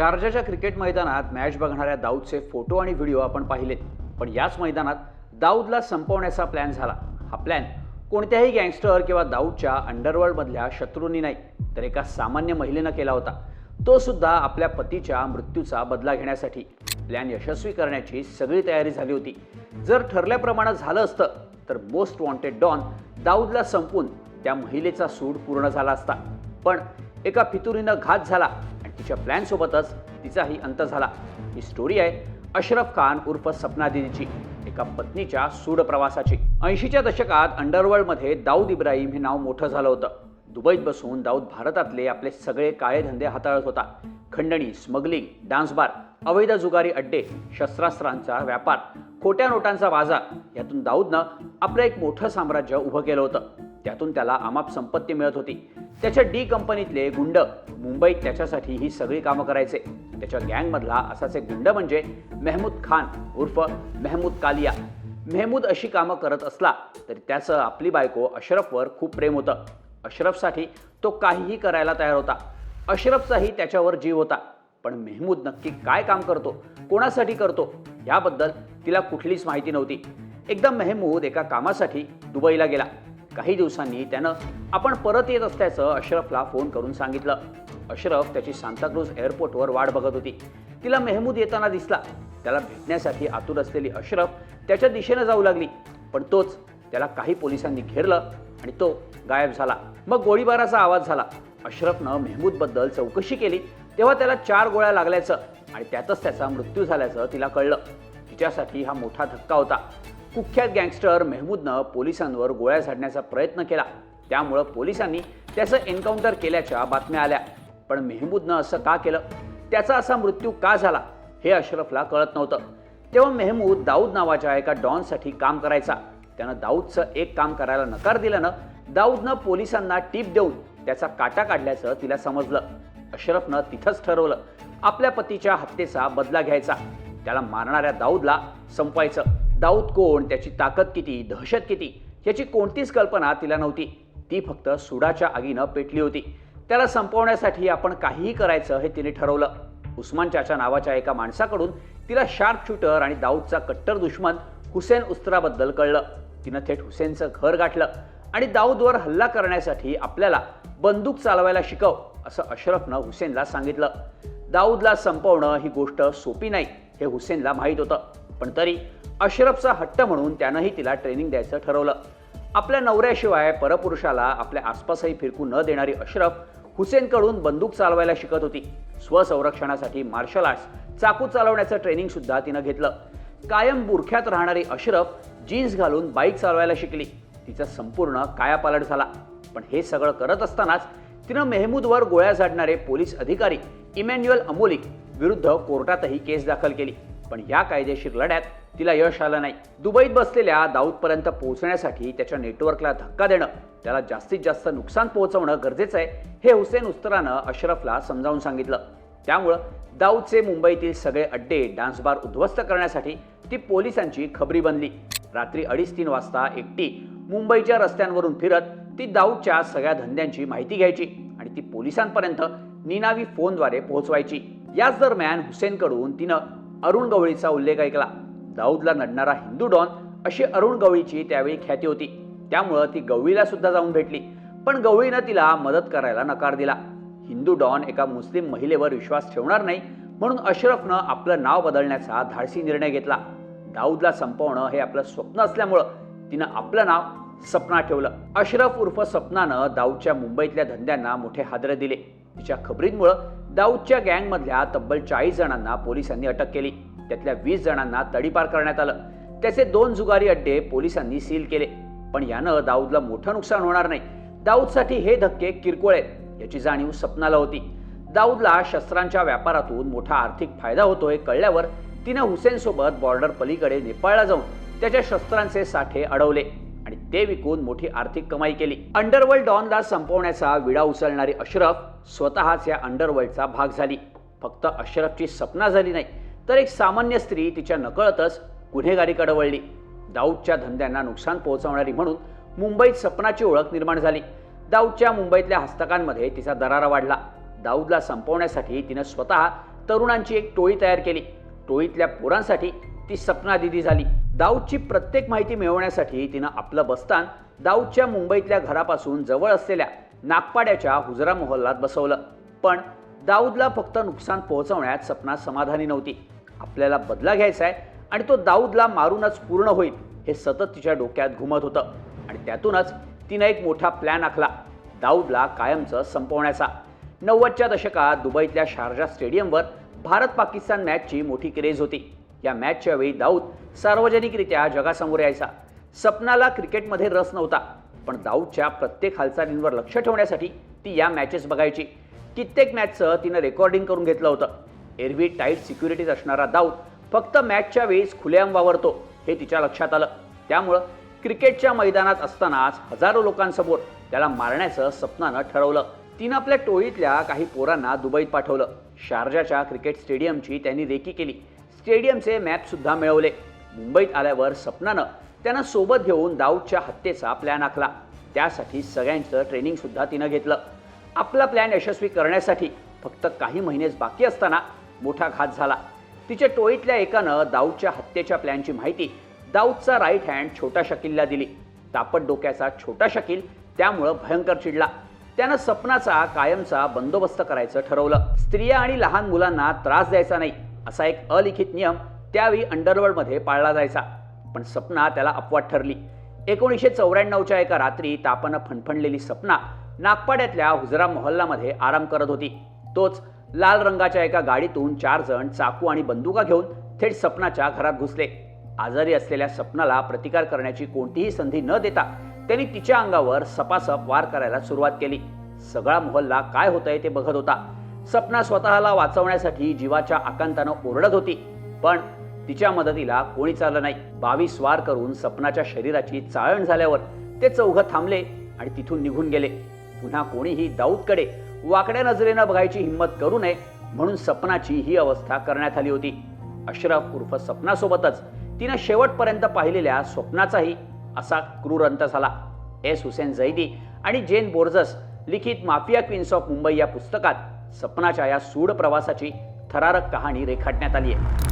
शारजाच्या cricket मैदानात match बघणाऱ्या दाऊदचे फोटो आणि व्हिडिओ आपण पाहिलेत पण याच मैदानात दाऊदला संपवण्याचा प्लॅन झाला. हा प्लॅन कोणत्याही गँगस्टर किंवा दाऊदच्या अंडरवर्ल्डमधल्या शत्रूंनी नाही तर एका सामान्य महिलेनं केला होता. तो सुद्धा आपल्या पतीच्या मृत्यूचा बदला घेण्यासाठी. प्लॅन यशस्वी करण्याची सगळी तयारी झाली होती. जर ठरल्याप्रमाणे झालं असतं तर मोस्ट वॉन्टेड डॉन दाऊदला संपून त्या महिलेचा सूड पूर्ण झाला असता. पण एका फितुरीनं घात झाला. तिच्या प्लॅनसोबतच तिचाही अंत झाला. ही स्टोरी आहे अशरफ खान उर्फ सपना दिदीची एका पत्नीच्या सूड प्रवासाची ऐंशीच्या दशकात अंडरवर्ल्डमध्ये दाऊद इब्राहिम हे नाव मोठं झालं होतं. दुबईत बसून दाऊद भारतातले आपले सगळे काळे धंदे हाताळत होता. खंडणी स्मगलिंग डान्स बार अवैध जुगारी अड्डे शस्त्रास्त्रांचा व्यापार खोट्या नोटांचा बाजार यातून दाऊदनं आपलं एक मोठं साम्राज्य उभं केलं होतं. त्यातून त्याला अमाप संपत्ती मिळत होती. त्याच्या डी कंपनीतले गुंड मुंबईत त्याच्यासाठी ही सगळी कामं करायचे. त्याच्या गँगमधला असाच एक गुंड म्हणजे मेहमूद खान उर्फ मेहमूद कालिया. मेहमूद अशी कामं करत असला तरी त्याचं आपली बायको अशरफवर खूप प्रेम होतं. अशरफसाठी तो काहीही करायला तयार होता. अशरफचाही त्याच्यावर जीव होता. पण मेहमूद नक्की काय काम करतो? कोणासाठी करतो? याबद्दल तिला कुठलीच माहिती नव्हती. एकदा मेहमूद एका कामासाठी दुबईला गेला. काही दिवसांनी त्यानं आपण परत येत असल्याचं अशरफला फोन करून सांगितलं. अशरफ त्याची सांताक्रूज एअरपोर्टवर वाट बघत होती. तिला मेहमूद येताना दिसला. त्याला भेटण्यासाठी आतुर असलेली अशरफ त्याच्या दिशेनं जाऊ लागली. पण तोच त्याला काही पोलिसांनी घेरलं आणि तो गायब झाला. मग गोळीबाराचा आवाज झाला. अशरफनं मेहमूदबद्दल चौकशी केली. तेव्हा त्याला चार गोळ्या लागल्याचं आणि त्यातच त्याचा मृत्यू झाल्याचं तिला कळलं. तिच्यासाठी हा मोठा धक्का होता. कुख्यात गँगस्टर मेहमूदनं पोलिसांवर गोळ्या झाडण्याचा प्रयत्न केला. त्यामुळं पोलिसांनी त्याचं एन्काउंटर केल्याच्या बातम्या आल्या. पण मेहमूदनं असं का केलं? त्याचा असा मृत्यू का झाला? हे अशरफला कळत नव्हतं. तेव्हा मेहमूद दाऊद नावाच्या एका डॉनसाठी काम करायचा. त्यानं दाऊदचं एक काम करायला नकार दिल्यानं दाऊदनं पोलिसांना टीप देऊन त्याचा काटा काढल्याचं तिला समजलं. अशरफनं तिथंच ठरवलं आपल्या पतीच्या हत्येचा बदला घ्यायचा. त्याला मारणाऱ्या दाऊदला संपवायचं. दाऊद कोण त्याची ताकद किती दहशत किती याची कोणतीच कल्पना तिला नव्हती. ती फक्त सुडाच्या आगीनं पेटली होती. त्याला संपवण्यासाठी आपण काहीही करायचं हे तिने ठरवलं. उस्मान चाचा नावाच्या एका माणसाकडून तिला शार्प शूटर आणि दाऊदचा कट्टर दुश्मन हुसेन उस्त्राबद्दल कळलं. तिनं थेट हुसेनचं घर गाठलं आणि दाऊदवर हल्ला करण्यासाठी आपल्याला बंदूक चालवायला शिकव असं अशरफनं हुसेनला सांगितलं. दाऊदला संपवणं ही गोष्ट सोपी नाही हे हुसेनला माहीत होतं. पण तरी अशरफचा हट्ट म्हणून त्यानंही तिला ट्रेनिंग द्यायचं ठरवलं. आपल्या नवऱ्याशिवाय परपुरुषाला आपल्या आसपासही फिरकू न देणारी अशरफ हुसेनकडून बंदूक चालवायला शिकत होती. स्वसंरक्षणासाठी मार्शल आर्ट्स चाकू चालवण्याचं ट्रेनिंग सुद्धा तिनं घेतलं. कायम बुरख्यात राहणारी अशरफ जीन्स घालून बाईक चालवायला शिकली. तिचा संपूर्ण कायापालट झाला. पण हे सगळं करत असतानाच तिनं मेहमूदवर गोळ्या झाडणारे पोलीस अधिकारी इमॅन्युअल अमोलिक विरुद्ध कोर्टातही केस दाखल केली. पण या कायदेशीर लढ्यात तिला यश आलं नाही. दुबईत बसलेल्या दाऊदपर्यंत पोहोचण्यासाठी त्याच्या नेटवर्कला धक्का देणं त्याला जास्तीत जास्त नुकसान पोहोचवणं गरजेचं आहे हे हुसेन उस्तरानं अशरफला समजावून सांगितलं. त्यामुळं दाऊदचे मुंबईतील सगळे अड्डे डान्स बार उद्ध्वस्त करण्यासाठी ती पोलिसांची खबरी बनली. रात्री अडीच तीन वाजता एकटी मुंबईच्या रस्त्यांवरून फिरत ती दाऊदच्या सगळ्या धंद्यांची माहिती घ्यायची आणि ती पोलिसांपर्यंत निनावी फोनद्वारे पोहोचवायची. याच दरम्यान हुसेनकडून तिनं अरुण गवळीचा उल्लेख ऐकला. दाऊदला नडणारा हिंदू डॉन अशी अरुण गवळीची त्यावेळी ख्याती होती. त्यामुळं ती गवळीला सुद्धा जाऊन भेटली. पण गवळीनं तिला मदत करायला नकार दिला. हिंदू डॉन एका मुस्लिम महिलेवर विश्वास ठेवणार नाही म्हणून अशरफनं आपलं नाव बदलण्याचा धाडसी निर्णय घेतला. दाऊदला संपवणं हे आपलं स्वप्न असल्यामुळं तिनं आपलं नाव सपना ठेवलं. अशरफ उर्फ सपनानं दाऊदच्या मुंबईतल्या धंद्यांना मोठे हादरे दिले. तिच्या खबरींमुळं दाऊदच्या गँगमधल्या तब्बल चाळीस जणांना पोलिसांनी अटक केली. त्यातल्या वीस जणांना तडीपार करण्यात आलं. त्याचे दोन जुगारी अड्डे पोलिसांनी सील केले. पण यानं दाऊदला मोठं नुकसान होणार नाही. दाऊदसाठी हे धक्के किरकोळ आहेत याची जाणीव सपनाला होती. दाऊदला शस्त्रांच्या व्यापारातून मोठा आर्थिक फायदा होतोय कळल्यावर तिनं हुसेनसोबत बॉर्डर पलीकडे नेपाळला जाऊन त्याच्या शस्त्रांचे साठे अडवले आणि ते विकून मोठी आर्थिक कमाई केली. अंडरवर्ल्ड डॉनला संपवण्याचा विडा उचलणारी अशरफ स्वतःच या अंडरवर्ल्डचा भाग झाली. फक्त अशरफची सपना झाली नाही तर एक सामान्य स्त्री तिच्या नकळतच गुन्हेगारीकडे वळली दाऊदच्या धंद्यांना नुकसान पोहोचवणारी म्हणून मुंबईत सपनाची ओळख निर्माण झाली. दाऊदच्या मुंबईतल्या हस्तकांमध्ये तिचा दरारा वाढला. दाऊदला संपवण्यासाठी तिनं स्वतः तरुणांची एक टोळी तयार केली. टोळीतल्या पोरांसाठी ती सपना दिदी झाली. दाऊदची प्रत्येक माहिती मिळवण्यासाठी तिनं आपलं बस्तान दाऊदच्या मुंबईतल्या घरापासून जवळ असलेल्या नागपाड्याच्या हुजरा मोहल्लात बसवलं. पण दाऊदला फक्त नुकसान पोहोचवण्यात सपना समाधानी नव्हती. आपल्याला बदला घ्यायचा आहे आणि तो दाऊदला मारूनच पूर्ण होईल हे सतत तिच्या डोक्यात घुमत होतं. आणि त्यातूनच तिनं एक मोठा प्लॅन आखला दाऊदला कायमचं संपवण्याचा. नव्वदच्या दशकात दुबईतल्या शारजा स्टेडियमवर भारत पाकिस्तान मॅचची मोठी क्रेज होती. या मॅचच्या वेळी दाऊद सार्वजनिकरित्या जगासमोर यायचा. सपनाला क्रिकेटमध्ये रस नव्हता पण दाऊदच्या प्रत्येक हालचालींवर लक्ष ठेवण्यासाठी ती या मॅचेस बघायची. कित्येक मॅचचं तिनं रेकॉर्डिंग करून घेतलं होतं. एरवी टाईट सिक्युरिटीज असणारा दाऊद फक्त मॅचच्या वेळीच खुलेआम वावरतो हे तिच्या लक्षात आलं. त्यामुळं क्रिकेटच्या मैदानात असतानाच हजारो लोकांसमोर त्याला मारण्याचं सपनानं ठरवलं. तिनं आपल्या टोळीतल्या काही पोरांना दुबईत पाठवलं. शारजाच्या क्रिकेट स्टेडियमची त्यांनी रेकी केली. स्टेडियमचे मॅपसुद्धा मिळवले. मुंबईत आल्यावर सपनानं त्यांना सोबत घेऊन दाऊदच्या हत्येचा प्लॅन आखला. त्यासाठी सगळ्यांचं ट्रेनिंगसुद्धा तिनं घेतलं. आपला प्लॅन यशस्वी करण्यासाठी फक्त काही महिनेच बाकी असताना मोठा घात झाला. तिच्या टोळीतल्या एकानं दाऊदच्या हत्येच्या प्लॅनची माहिती दाऊदचा राईट हँड छोटा शकीलला दिली. तापट डोक्याचा छोटा शकील त्यामुळं भयंकर चिडला. त्यानं सपनाचा कायमचा बंदोबस्त करायचं ठरवलं. स्त्रिया आणि लहान मुलांना त्रास द्यायचा नाही असा एक अलिखित नियम त्यावेळी अंडरवर्ल्डमध्ये पाळला जायचा. पण सपना त्याला अपवाद ठरली. एकोणीसशे चौऱ्याण्णवच्या एका रात्री तापानं फणफणलेली सपना नागपाड्यातल्या हुजरा मोहल्लामध्ये आराम करत होती. तोच लाल रंगाच्या एका गाडीतून चार जण चाकू आणि बंदुका घेऊन थेट सपनाच्या घरात घुसले. आजारी असलेल्या सपनाला प्रतिकार करण्याची कोणतीही संधी न देता त्यांनी तिच्या अंगावर सपासप वार करायला सुरुवात केली. सगळा मोहल्ला काय होतंय ते बघत होता. सपना स्वतःला वाचवण्यासाठी जीवाच्या आकांतानं ओरडत होती पण तिच्या मदतीला कोणीच आलं नाही. बावीस वार करून सपनाच्या शरीराची चाळण झाल्यावर ते चौघं थांबले आणि तिथून निघून गेले. पुन्हा कोणीही दाऊदकडे वाकड्या नजरेनं बघायची हिंमत करू नये म्हणून सपनाची ही अवस्था करण्यात आली होती. अशरफ उर्फ सपनासोबतच तिनं शेवटपर्यंत पाहिलेल्या स्वप्नाचाही असा क्रूर अंत झाला. एस. हुसेन झैदी आणि जेन बोर्जस लिखित माफिया क्वीन्स ऑफ मुंबई या पुस्तकात सपनाच्या या सूड प्रवासाची थरारक कहाणी रेखाटण्यात आली आहे.